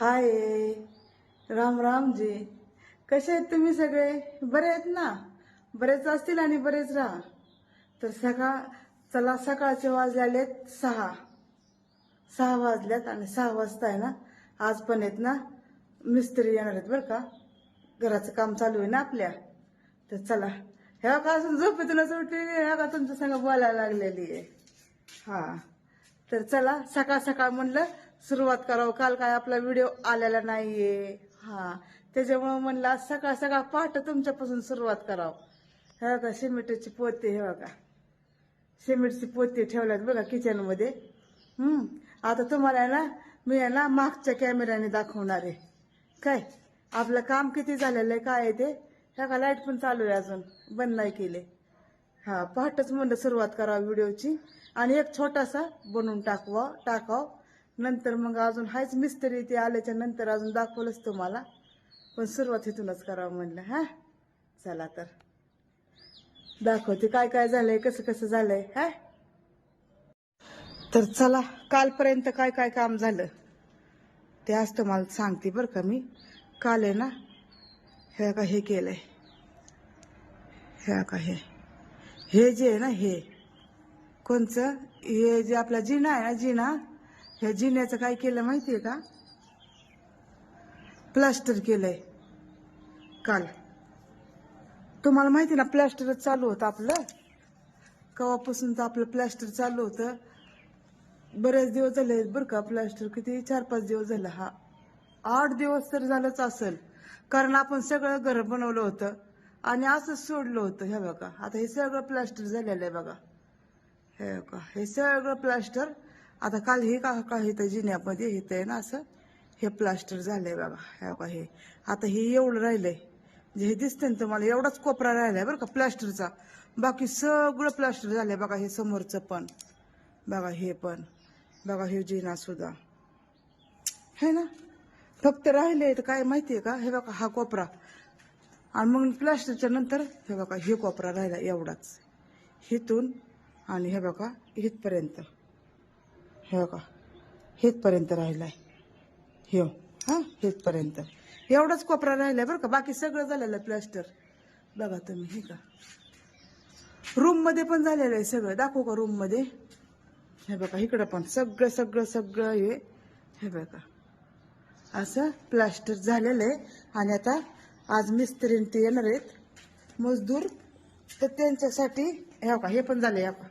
हाय. राम राम जी. कसे आहेत तुम्ही सगळे? बरे आहेत ना? बरेच असतील आणि बरेच राहा. तर सकाळ चला सकाळचे वाजलेत सहा. सहा वाजल्यात आणि सहा वाजता आहे ना? आज पण आहेत ना? मिस्त्री येणार आहेत बरं का? घराचं काम चालू आहे ना आपल्या? तर चला. ह्या का अजून झोपेतूनच उठलेली ह्या का तुमच्या संग बोलायला लागलेली आहे. हा. तर चला सकाळ सकाळ म्हणलं सुरुवात करावं. काल काय आपला व्हिडिओ आलेला नाहीये. हा. त्याच्यामुळं म्हणलं सकाळ सकाळ पाठ तुमच्यापासून सुरुवात करावं. हे बघा सिमेंटची पोते हे बघा. सिमेंटची पोते ठेवल्यात बघा किचनमध्ये हम्म. आता तुम्हाला आहे ना मी आहे ना मागच्या कॅमेऱ्याने दाखवणार आहे. काय? आपलं काम किती झालेलं आहे काय आहे ते? ह्या का लाइट पण चालू आहे अजून. बंद नाही केले. हा पहाटच म्हणलं सुरुवात करावं व्हिडिओची आणि एक छोटासा बनवून टाकवा टाकाव. नंतर मग अजून हायच मिस्त्री ते आल्याच्यानंतर अजून दाखवलंच तुम्हाला. पण सुरुवात इथूनच करावं म्हणलं हा? चला तर. दाखवते काय काय झालंय कसं कसं झालंय हा? तर चला कालपर्यंत काय काय काम झालं ते आज तुम्हाला सांगते बरं का मी. काल आहे ना हे का हे केलंय. हे का हे. हे जे आहे ना हे कोणचं? हे जे आपला जिना आहे ना जिना? ह्या जिन्याचं काय केलं माहितीये का? प्लास्टर केलंय. काल. तुम्हाला माहिती ना प्लॅस्टरच चालू होतं आपलं? कवापासून तर आपलं प्लास्टर चालू होतं. बरेच दिवस झाले बरं का प्लास्टर किती? चार पाच दिवस झालं. हा. आठ दिवस तर झालंच असेल. कारण आपण सगळं घर बनवलं होतं आणि असंच सोडलं होतं. हे बघा. आता हे सगळं प्लास्टर झालेलं आहे बघा. हे बघा. हे सगळं प्लास्टर आता काल हे का का इथं जिन्यामध्ये इथं आहे ना असं हे प्लास्टर झालंय बघा हे बघा हे. आता हे एवढं राहिलंय. जे हे दिसतंय ना तुम्हाला एवढाच कोपरा राहिलाय बरं का प्लास्टरचा. बाकी सगळं प्लास्टर झालंय बघा हे समोरचं पण. बघा हे पण. बघा हे जिना सुद्धा. है ना? फक्त राहिले तर काय माहितीये का? हे बघा हा कोपरा. आणि मग प्लास्टरच्या नंतर हे बघा हे कोपरा राहिला एवढाच. हिथून आणि हे बघा इथपर्यंत. हे बघा हिथपर्यंत राहिलाय. हे हो, हा हेचपर्यंत एवढाच कोपरा राहिलाय बरं का बाकी सगळं झालेलं आहे प्लास्टर. बघा तुम्ही हे का? रूममध्ये पण झालेलं आहे सगळं. दाखवू का रूममध्ये हे बघा इकडं पण सगळं सगळं सगळं हे हे बघा. असं प्लास्टर झालेलं आहे. आणि आता आज मिस्त्रीन ते येणार आहेत. मजदूर तर त्यांच्यासाठी हे का हे पण झाले का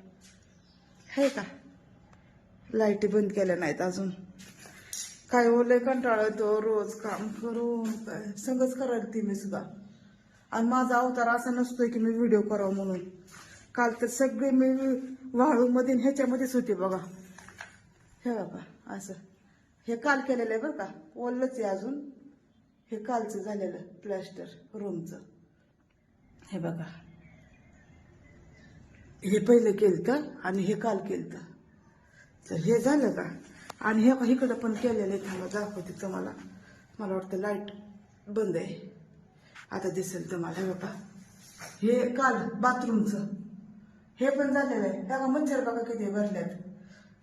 हे का? लाईटी बंद केल्या नाहीत अजून. काय हो, ओले कंटाळा येतो रोज काम करून काय सगळंच करायला ती मी सुद्धा. आणि माझा अवतार असा नसतोय की मी व्हिडिओ करावं म्हणून. काल तर सगळे मी वाळूमध्ये ह्याच्यामध्येच होते बघा. हे बघा असं. हे काल केलेलं आहे बरं का? ओलच आहे अजून. हे कालचं झालेलं प्लॅस्टर रूमचं. हे बघा. हे पहिलं केलं आणि हे काल केलं तर हे झालं का? आणि हे इकडं पण केलेलं आहे. थांबा दाखवते तुम्हाला. मला वाटतं लाइट बंद आहे. आता दिसेल तुम्हाला हे बघा. हे काल बाथरूमचं. हे पण झालेलं आहे. बघा मच्छर बघा किती भरल्यात.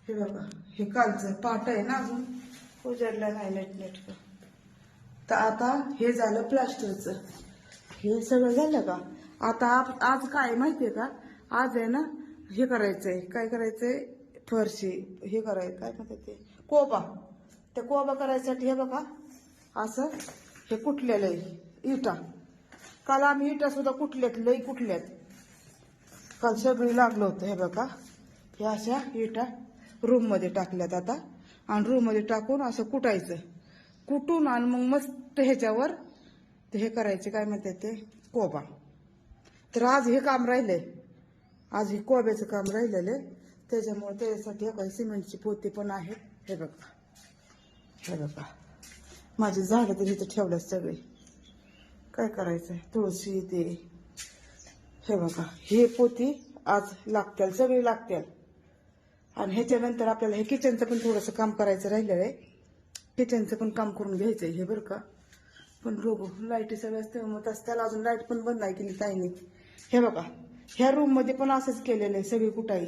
हे बघा हे कालचं पाट आहे ना अजून? उजाडलं नाही नेट नेट तर आता हे झालं प्लास्टरचं. हे सगळं झालं का? आता आप- आज काय माहितीये का? आज आहे ना हे करायचंय. काय करायचंय? फरशी हे कराय काय म्हणतात ते? कोबा. त्या कोबा करायसाठी हे बघा असं हे कुठलेलं आहे इटा. काल आम्ही इटा सुद्धा कुठल्यात लई कुठल्यात काल सगळी लागलं होतं हे बघा. हे अशा इटा रूममध्ये टाकल्यात आता. आणि रूममध्ये टाकून असं कुटायचं. कुटून आणि मग मस्त ह्याच्यावर ते हे करायचे काय म्हणतात ते? कोबा. तर आज हे काम राहिले आज हे कोब्याचं काम राहिलेलं आहे. त्याच्यामुळे त्याच्यासाठी हे काही सिमेंटची पोती पण आहेत. हे बघा. हे बघा. माझी झाडं तर इथं ठेवल्यात सगळी. काय करायचंय? तुळशी ते. हे बघा. हे पोती आज लागतील सगळी लागतील आणि ह्याच्यानंतर आपल्याला हे किचनचं पण थोडंसं काम करायचं राहिलेलं आहे किचनचं पण काम करून घ्यायचंय हे बरं का. पण रोग लाईटी सगळं मग तसं त्याला अजून लाइट पण बंद नाही केली ताईने. हे बघा. ह्या रूममध्ये पण असंच केलेलं आहे सगळी कुठाही.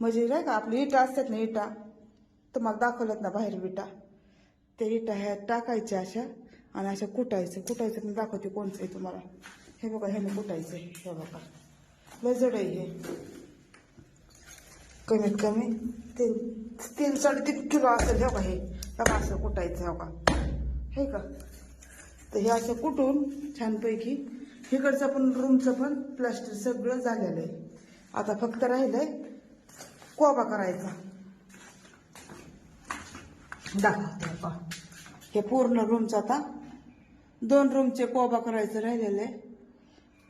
म्हणजे नाही का आपली इटा असतात ना इटा तुम्हाला दाखवल्यात ना बाहेर विटा. ते इटा ह्या टाकायच्या अशा आणि अशा कुटायचं कुटायचं मी दाखवते कोणचं आहे तुम्हाला. हे बघा ह्याने कुटायचं हे बघा. लय जड आहे हे. कमीत कमी तीन तीन साडेतीन किलो असेल हे बघा हे. बघा असं कुटायचं हे बघा हो हे का? तर हे असं कुटून छानपैकी इकडचं पण रूमचं पण प्लास्टर सगळं झालेलं आहे. आता फक्त राहिलंय कोबा करायचा. दाखवते आपण हे पूर्ण रूमचा आता दोन रूमचे कोबा करायचं राहिलेले.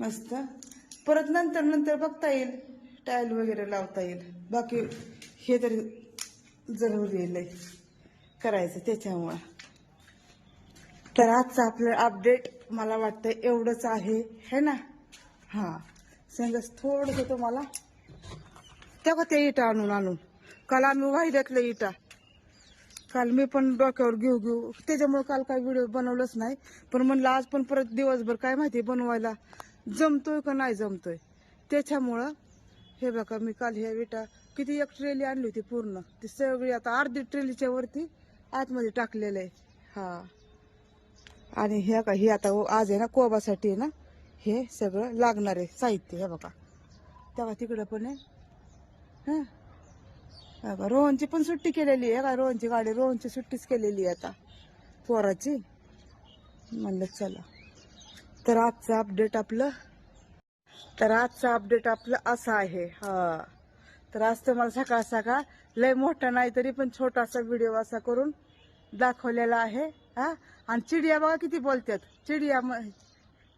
मस्त. परत नंतर नंतर बघता येईल. टाईल वगैरे लावता येईल. बाकी हे तरी जरूर येईल करायचं त्याच्यामुळं. तर आजचं आपलं अपडेट मला वाटतं एवढंच आहे. है ना? हां. सांगच थोडंसं तुम्हाला तेव्हा ते इटा आणून आणून. काल आम्ही वाहिल्यातलं इटा. काल मी पण डोक्यावर घेऊ घेऊ. त्याच्यामुळे काल काय व्हिडिओ बनवलंच नाही. पण म्हणलं आज पण परत दिवसभर काय माहिती बनवायला. जमतोय का नाही जमतोय? त्याच्यामुळं हे बघा मी काल ह्या विटा किती एक ट्रेली आणली होती पूर्ण. ती सगळी आता अर्धी ट्रेलीच्या वरती आतमध्ये टाकलेलं आहे. हा. आणि हे का हे आता आज आहे ना कोबासाठी आहे ना हे सगळं लागणार आहे साहित्य हे बघा. तेव्हा तिकडं पण आहे. हं. हा रोहनची पण सुट्टी केलेली आहे का रोहनची गाडी रोहनची सुट्टीच केलेली आहे आता. पोराची. म्हणलं चला. तर आजचं अपडेट आपलं तर आजचं अपडेट आपलं असं आहे हा. तर आज तुम्हाला सकाळ सकाळ लय मोठा नाही तरी पण छोटासा व्हिडिओ असा करून दाखवलेला आहे हा. आणि चिडिया बघा किती बोलतात चिडिया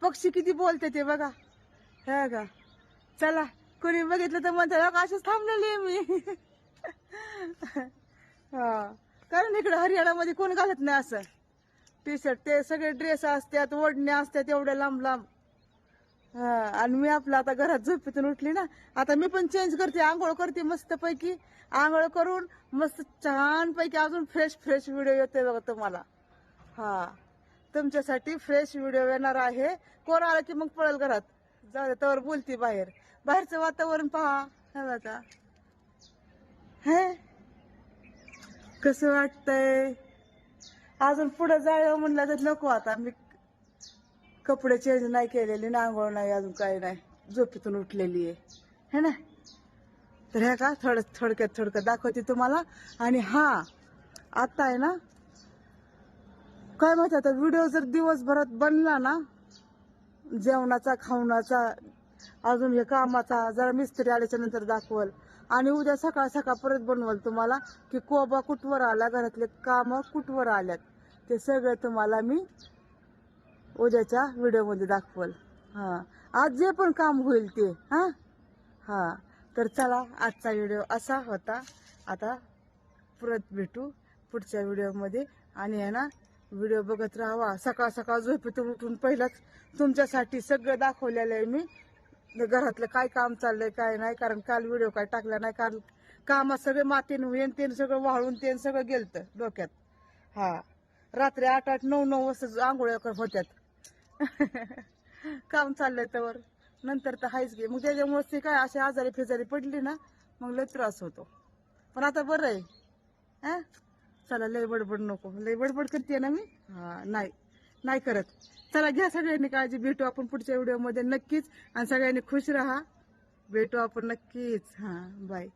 पक्षी किती बोलतात ते बघा. हे का चला. कोणी बघितलं तर म्हणतात अशीच थांबलेली आहे मी. हा. कारण इकडे हरियाणामध्ये कोण घालत नाही असं. टी शर्ट ते सगळे ड्रेस असतात ओढण्या असतात एवढ्या लांब लांब. हा. आणि मी आपलं आता घरात झोपेतून उठली ना आता मी पण चेंज करते आंघोळ करते मस्त पैकी आंघोळ करून मस्त छान पैकी अजून फ्रेश फ्रेश व्हिडिओ येतोय बघा तुम्हाला. हा. तुमच्यासाठी फ्रेश व्हिडिओ येणार आहे. कोण आलं की मग पळेल घरात? जाऊ दे तवर बोलती बाहेर. बाहेरचं वातावरण पहा. हे बघा. हे? कसं वाटतंय? अजून पुढे जायला म्हणलं तर नको आता. मी कपडे चेंज नाही केलेले नांगोळ नाही अजून काही नाही. झोपेतून उठलेली आहे. है ना? तर ह्या का? थोडं थोडक्यात थोडक्यात दाखवते तुम्हाला. आणि हा आता आहे ना? काय माहिती आता व्हिडिओ जर दिवसभरात बनला ना जेवणाचा खावणाचा अजून हे कामाचा जरा मिस्त्री आल्याच्यानंतर दाखवल. आणि उद्या सकाळ सकाळ परत बनवल तुम्हाला की कोबा कुठवर आला घरातले काम कुठवर आल्यात ते सगळं तुम्हाला मी उद्याच्या व्हिडिओमध्ये दाखवल. हा. आज जे पण काम होईल ते हा? हा. तर चला आजचा व्हिडिओ असा होता. आता परत भेटू पुढच्या व्हिडिओमध्ये. आणि आहे ना व्हिडिओ बघत राहावा. सकाळ सकाळ झोपेतून उठून पहिलाच तुमच्यासाठी सगळं दाखवलेलं आहे मी. घरातलं काय काम चाललंय काय नाही कारण काल व्हिडिओ काय टाकला नाही काल कामात सगळे मातीन येन तेन सगळं वाळून तेन सगळं गेलतं डोक्यात. हा. रात्री आठ आठ नऊ नऊ वाजता आंघोळ्या होत्यात. काम चाललंय तर नंतर तर हायच गे मग त्याच्यामुळे ते काय असे आजारी फिजारी पडली ना मग लय त्रास होतो. पण आता बरं आहे. चला लय बडबड नको. लय बडबड करते ना मी? हा नाही. नाही करत. चला घ्या सगळ्यांनी काळजी. भेटू आपण पुढच्या व्हिडिओमध्ये नक्कीच. आणि सगळ्यांनी खुश राहा. भेटू आपण नक्कीच. हा बाय